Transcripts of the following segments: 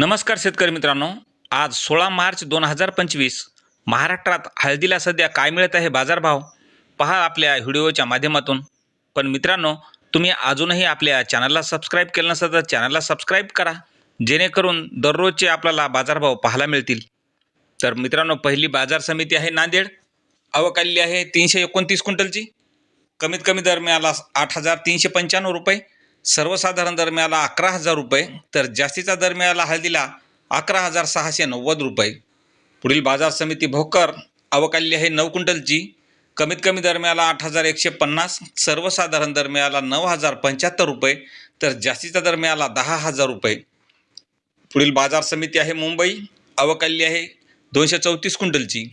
नमस्कार शेतकरी मित्रांनो. आज सोळा मार्च दोन हजार पंचवीस. महाराष्ट्रात हळदीला सध्या काय मिळत आहे बाजारभाव? पहा आपल्या व्हिडिओच्या माध्यमातून. पण मित्रांनो तुम्ही अजूनही आपल्या चॅनलला सबस्क्राईब केलं नसेल तर चॅनलला सबस्क्राईब करा. जेणेकरून दररोजचे आपल्याला बाजारभाव पाहायला मिळतील. तर मित्रांनो पहिली बाजार समिती आहे नांदेड. अवकाली आहे तीनशे एकोणतीस क्विंटलची. कमीत कमी दर मिळाला आठ हजार तीनशे पंच्याण्णव रुपये. सर्वसाधारण दर मिळाला अकरा हजार रुपये तर जास्तीचा दर मिळाला हळदीला अकरा हजार सहाशे नव्वद रुपये. पुढील बाजार समिती भोकर अवकाली आहे नऊ क्विंटलची. कमीत कमी दर मिळाला आठ हजार एकशे पन्नास सर्वसाधारण दर मिळाला नऊ हजार पंच्याहत्तर रुपये तर जास्तीचा दर मिळाला दहा हजार रुपये. पुढील बाजार समिती आहे मुंबई अवकाली आहे दोनशे चौतीस क्विंटलची.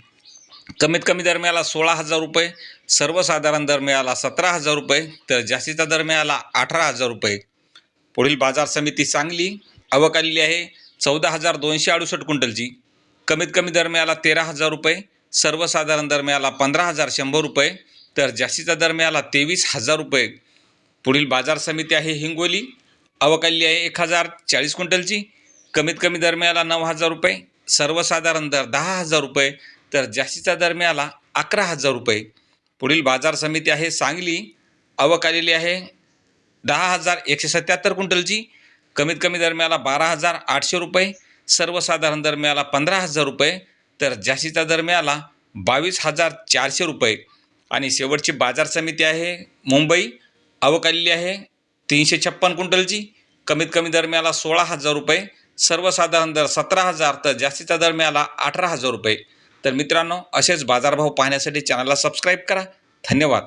कमीत कमी दर मिळाला सोळा हजार रुपये सर्वसाधारण दर मिळाला सतरा हजार रुपये तर जास्तीचा दर मिळाला अठरा हजार रुपये. पुढील बाजार समिती सांगली अवकाली आहे चौदा हजार दोनशे अडुसष्ट क्विंटलची. कमीत कमी दर मिळाला तेरा हजार रुपये सर्वसाधारण दर मिळाला पंधरा हजार शंभर रुपये तर जास्तीचा दर मिळाला तेवीस हजार रुपये. पुढील बाजार समिती आहे हिंगोली अवकाली आहे एक हजार चाळीस क्विंटलची. कमीत कमी दर मिळाला नऊ हजार रुपये सर्वसाधारण दर दहा हजार रुपये तर जास्तीचा दर मिळाला अकरा हजार रुपये. पुढील बाजार समिती आहे सांगली. अवकालेली आहे दहा हजार एकशे सत्याहत्तर क्विंटलची. कमीत कमी दर मिळाला बारा हजार आठशे रुपये. सर्वसाधारण दर मिळाला पंधरा हजार रुपये. तर जास्तीचा दर मिळाला बावीस हजार चारशे रुपये. आणि शेवटची बाजार समिती आहे मुंबई. अवकालेली आहे तीनशे छप्पन क्विंटलची. कमीत कमी दर मिळाला सोळा हजार रुपये. सर्वसाधारण दर सतरा हजार तर जास्तीचा दर मिळाला अठरा हजार रुपये. तर मित्रांनो असेच बाजारभाव पाहण्यासाठी चॅनलला सबस्क्राईब करा. धन्यवाद.